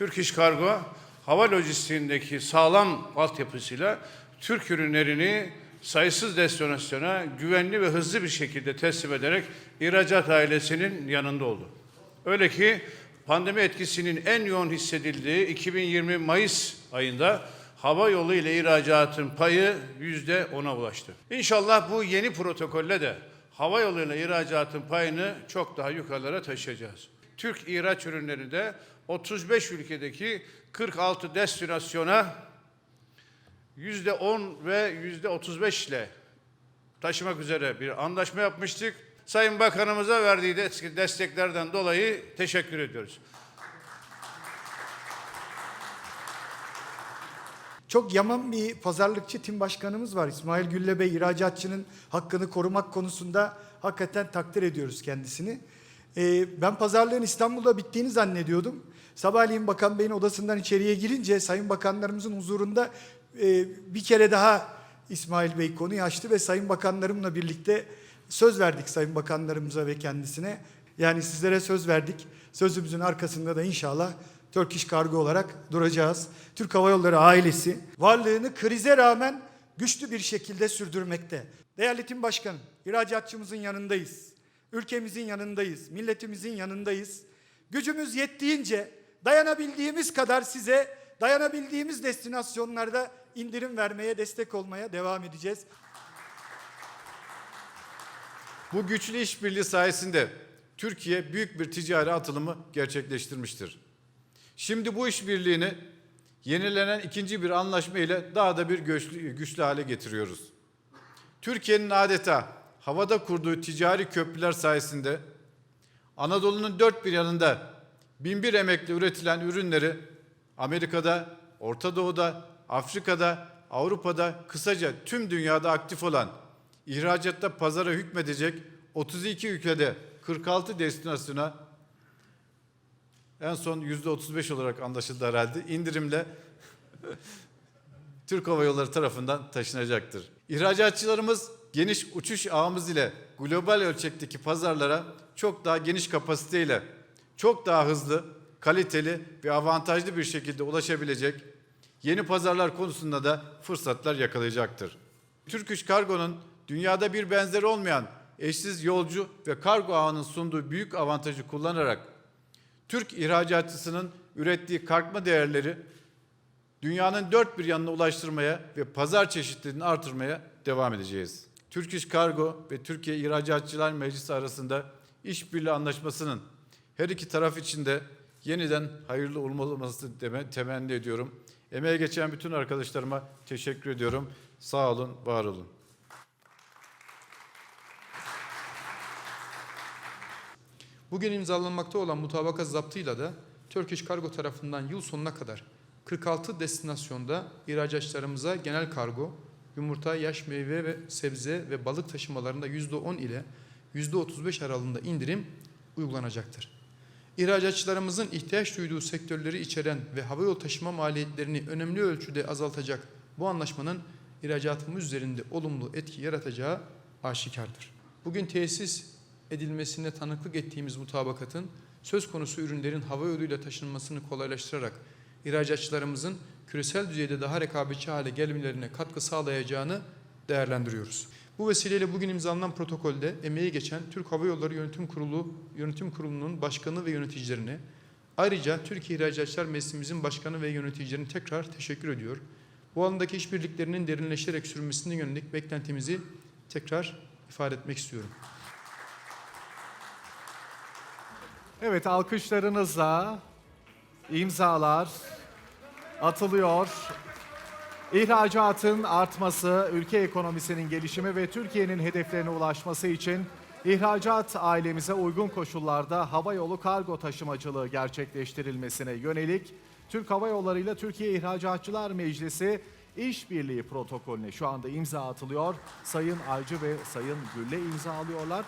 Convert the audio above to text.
Türk İş Kargo hava lojistiğindeki sağlam altyapısıyla Türk ürünlerini sayısız destinasyona güvenli ve hızlı bir şekilde teslim ederek ihracat ailesinin yanında oldu. Öyle ki pandemi etkisinin en yoğun hissedildiği 2020 Mayıs ayında hava yolu ile ihracatın payı yüzde ona ulaştı. İnşallah bu yeni protokolle de hava yoluyla ihracatın payını çok daha yukarılara taşıyacağız. Türk ihraç ürünleri de 35 ülkedeki 46 destinasyona yüzde 10 ve yüzde 35 ile taşımak üzere bir anlaşma yapmıştık. Sayın Bakanımıza verdiği des- desteklerden dolayı teşekkür ediyoruz. Çok yaman bir pazarlıkçı tim başkanımız var. İsmail Gülle Bey ihracatçının hakkını korumak konusunda hakikaten takdir ediyoruz kendisini. Ee, ben pazarlığın İstanbul'da bittiğini zannediyordum. Sabahleyin Bakan Bey'in odasından içeriye girince Sayın Bakanlarımızın huzurunda e, bir kere daha İsmail Bey konuyu açtı ve Sayın Bakanlarımla birlikte söz verdik Sayın Bakanlarımıza ve kendisine. Yani sizlere söz verdik. Sözümüzün arkasında da inşallah Turkish Kargo olarak duracağız. Türk Hava Yolları ailesi varlığını krize rağmen güçlü bir şekilde sürdürmekte. Değerli Tim Başkanım, ihracatçımızın yanındayız. Ülkemizin yanındayız, milletimizin yanındayız. Gücümüz yettiğince dayanabildiğimiz kadar size dayanabildiğimiz destinasyonlarda indirim vermeye, destek olmaya devam edeceğiz. Bu güçlü işbirliği sayesinde Türkiye büyük bir ticari atılımı gerçekleştirmiştir. Şimdi bu işbirliğini yenilenen ikinci bir anlaşma ile daha da bir güçlü, güçlü hale getiriyoruz. Türkiye'nin adeta havada kurduğu ticari köprüler sayesinde Anadolu'nun dört bir yanında binbir emekle üretilen ürünleri Amerika'da, Orta Doğu'da, Afrika'da, Avrupa'da kısaca tüm dünyada aktif olan ihracatta pazara hükmedecek 32 ülkede 46 destinasyona en son yüzde 35 olarak anlaşıldı herhalde indirimle Türk Hava Yolları tarafından taşınacaktır. İhracatçılarımız geniş uçuş ağımız ile global ölçekteki pazarlara çok daha geniş kapasiteyle, çok daha hızlı, kaliteli ve avantajlı bir şekilde ulaşabilecek yeni pazarlar konusunda da fırsatlar yakalayacaktır. Türk İş Kargo'nun dünyada bir benzeri olmayan eşsiz yolcu ve kargo ağının sunduğu büyük avantajı kullanarak Türk ihracatçısının ürettiği kalkma değerleri dünyanın dört bir yanına ulaştırmaya ve pazar çeşitliliğini artırmaya devam edeceğiz. Türk İş Kargo ve Türkiye İhracatçılar Meclisi arasında işbirliği anlaşmasının her iki taraf için de yeniden hayırlı olması temenni ediyorum. Emeğe geçen bütün arkadaşlarıma teşekkür ediyorum. Sağ olun, var olun. Bugün imzalanmakta olan mutabakat zaptıyla da Turkish Cargo tarafından yıl sonuna kadar 46 destinasyonda ihracatçılarımıza genel kargo, yumurta, yaş meyve ve sebze ve balık taşımalarında %10 ile %35 aralığında indirim uygulanacaktır. İhracatçılarımızın ihtiyaç duyduğu sektörleri içeren ve havayolu taşıma maliyetlerini önemli ölçüde azaltacak bu anlaşmanın ihracatımız üzerinde olumlu etki yaratacağı aşikardır. Bugün tesis edilmesine tanıklık ettiğimiz mutabakatın söz konusu ürünlerin hava yoluyla taşınmasını kolaylaştırarak ihracatçılarımızın küresel düzeyde daha rekabetçi hale gelmelerine katkı sağlayacağını değerlendiriyoruz. Bu vesileyle bugün imzalanan protokolde emeği geçen Türk Hava Yolları Yönetim Kurulu Yönetim Kurulu'nun başkanı ve yöneticilerine ayrıca Türkiye İhracatçılar Meclisimizin başkanı ve yöneticilerine tekrar teşekkür ediyor. Bu alandaki işbirliklerinin derinleşerek sürmesine yönelik beklentimizi tekrar ifade etmek istiyorum. Evet alkışlarınızla imzalar atılıyor. İhracatın artması, ülke ekonomisinin gelişimi ve Türkiye'nin hedeflerine ulaşması için ihracat ailemize uygun koşullarda hava yolu kargo taşımacılığı gerçekleştirilmesine yönelik Türk Hava Yolları ile Türkiye İhracatçılar Meclisi işbirliği protokolüne şu anda imza atılıyor. Sayın Aycı ve Sayın Gülle imzalıyorlar.